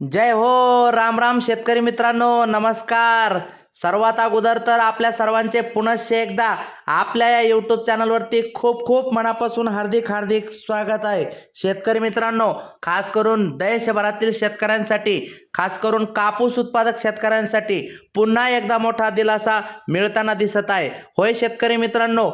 जय हो राम राम शेतकरी मित्रांनो नमस्कार. सर्वात अगोदर तर आपल्या सर्वांचे पुनश्च एकदा आपल्या या यूट्यूब चॅनलवरती खूप खूप मनापासून हार्दिक हार्दिक स्वागत आहे. शेतकरी मित्रांनो खास करून देशभरातील शेतकऱ्यांसाठी खास करून कापूस उत्पादक शेतकऱ्यांसाठी पुन्हा एकदा मोठा दिलासा मिळताना दिसत आहे. होय शेतकरी मित्रांनो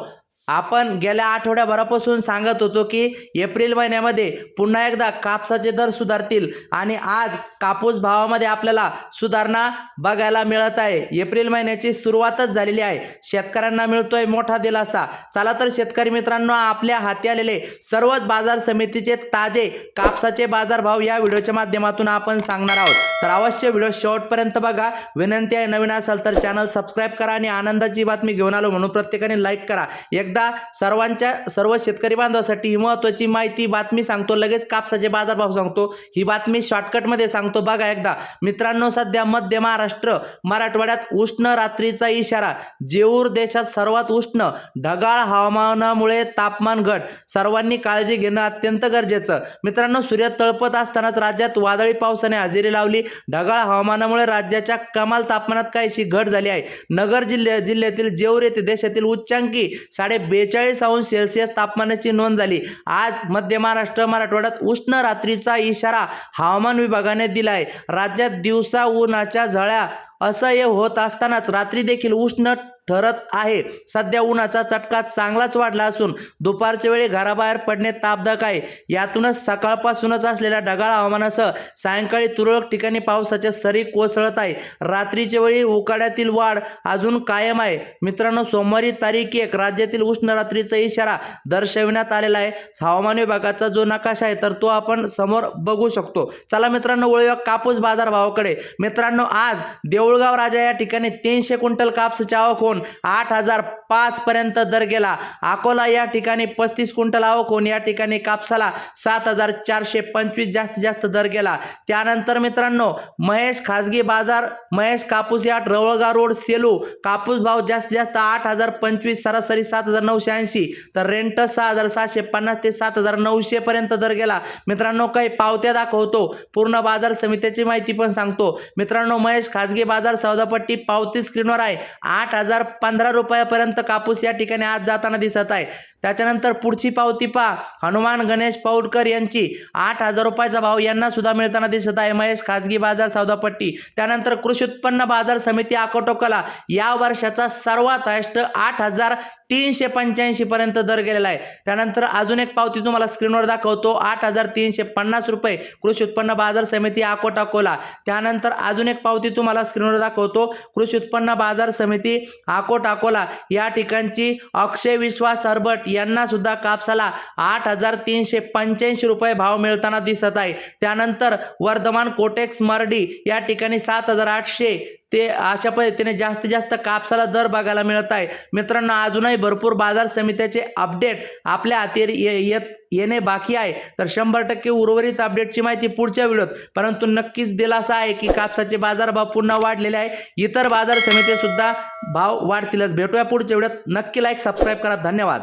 आपण गेल्या आठवड्याभरापासून सांगत होतो की एप्रिल महिन्यामध्ये पुन्हा एकदा कापसाचे दर सुधारतील आणि आज कापूस भावामध्ये आपल्याला सुधारणा बघायला मिळत आहे. एप्रिल महिन्याची सुरुवातच झालेली आहे. शेतकऱ्यांना मिळतोय मोठा दिलासा. चला तर शेतकरी मित्रांनो आपल्या हाती आलेले सर्वच बाजार समितीचे ताजे कापसाचे बाजारभाव या व्हिडिओच्या माध्यमातून आपण सांगणार आहोत. तर अवश्य व्हिडिओ शेवटपर्यंत बघा. विनंती आहे नवीन असाल तर चॅनल सबस्क्राईब करा आणि आनंदाची बातमी घेऊन आलो म्हणून प्रत्येकाने लाईक करा. एकदा सर्वांच्या सर्व शेतकरी बांधवासाठी ही महत्वाची माहिती बातमी सांगतो. लगेच कापसाचे बाजारभाव सांगतो. ही बातमी शॉर्टकटमध्ये सांगतो. बघा एकदा. मित्रांनो सध्या मध्य महाराष्ट्र मराठवाड्यात उष्ण रात्रीचा इशारा. जेऊर देशात सर्वात उष्ण. ढगाळ हवामानामुळे तापमान घट. सर्वांनी काळजी घेणं अत्यंत गरजेचं. मित्रांनो सूर्य तळपत असतानाच राज्यात वादळी पावसाने हजेरी लावली. ढगाळ हवामानामुळे राज्याच्या कमाल तापमानात काहीशी घट झाली आहे. नगर जिल्ह्या जिल्ह्यातील जेऊर येथे देशातील उच्चांकी साडे बेचाळीस अंश सेल्सिअस तापमानाची नोंद झाली. आज मध्य महाराष्ट्र मराठवाड्यात उष्ण रात्रीचा इशारा हवामान विभागाने दिला आहे राज्यात दिवसा उन्हाच्या झळ्या असह्य होत असतानाच रात्री देखील उष्ण ठरत आहे. सध्या उन्हाचा चटका चांगलाच वाढला असून दुपारच्या वेळी घराबाहेर पडणे तापदायक आहे. यातूनच सकाळपासूनच असलेल्या ढगाळ हवामानासह सायंकाळी तुरळक ठिकाणी पावसाच्या सरी कोसळत आहे. रात्रीच्या वेळी उकाड्यातील वाढ अजून कायम आहे. मित्रांनो सोमवारी तारीख एक राज्यातील उष्ण रात्रीचा इशारा दर्शविण्यात आलेला आहे. हवामान विभागाचा जो नकाशा आहे तर तो आपण समोर बघू शकतो. चला मित्रांनो वळूया कापूस बाजार भावाकडे मित्रांनो आज देऊळगाव राजा या ठिकाणी तीनशे क्विंटल कापसाची आवक होऊन आठ हजार पाचपर्यंत दर गेला. अकोला या ठिकाणी पस्तीस क्विंटल आवक होऊन या ठिकाणी कापसाला सात हजार चारशे पंचवीस जास्तीत जास्त दर गेला. त्यानंतर मित्रांनो महेश खाजगी बाजार महेश कापूस याट रवळगा रोड सेलू कापूस भाव जास्तीत जास्त आठ हजार पंचवीस सरासरी सात हजार नऊशे ऐंशी तर रेंट सहा हजार सातशे पन्नास ते सात हजार नऊशे पर्यंत दर गेला. मित्रांनो काही पावत्या दाखवतो. पूर्ण बाजार समितीची माहिती पण सांगतो. मित्रांनो महेश खाजगी बाजार सौदापट्टी पावती स्क्रीनवर आहे. आठ हजार पंधरा रुपयापर्यंत कापूस या ठिकाणी आज जाताना दिसत आहे. त्याच्यानंतर पुढची पावती पहा. हनुमान गणेश पौडकर यांची आठ हजार रुपयाचा भाव यांना सुद्धा मिळताना दिसत आहे. महेश खाजगी बाजार सौदापट्टी. त्यानंतर कृषी उत्पन्न बाजार समिती आकोटोकला. या वर्षाचा सर्वात हायस्ट आठ हजार तीनशे पंच्याऐंशी पर्यंत दर गेलेला आहे. त्यानंतर अजून एक पावती तुम्हाला स्क्रीनवर दाखवतो. आठ हजार तीनशे पन्नास रुपये कृषी उत्पन्न बाजार समिती आकोटा अकोला त्यानंतर अजून एक पावती तुम्हाला स्क्रीनवर दाखवतो. कृषी उत्पन्न बाजार समिती आकोटा अकोला या ठिकाणची अक्षय विश्वास सरबट यांना सुद्धा कापसाला आठ हजार तीनशे पंच्याऐंशी रुपये भाव मिळताना दिसत आहे. त्यानंतर वर्धमान कोटेक्स मर्डी या ठिकाणी सात हजार आठशे ते अशा पद्धतीने जास्तीत जास्त कापसाला दर बघायला मिळत आहे. मित्रांनो अजूनही भरपूर बाजार समित्याचे अपडेट आपल्या हाती ये- येत येणे बाकी आहे. तर शंभर टक्के उर्वरित अपडेटची माहिती पुढच्या व्हिडिओत परंतु नक्कीच दिलासा आहे की कापसाचे बाजारभाव पुन्हा वाढलेले आहे. इतर बाजार समिती सुद्धा भाव वाढतीलच. भेटूया पुढच्या व्हिडिओत नक्की लाईक सबस्क्राईब करा. धन्यवाद.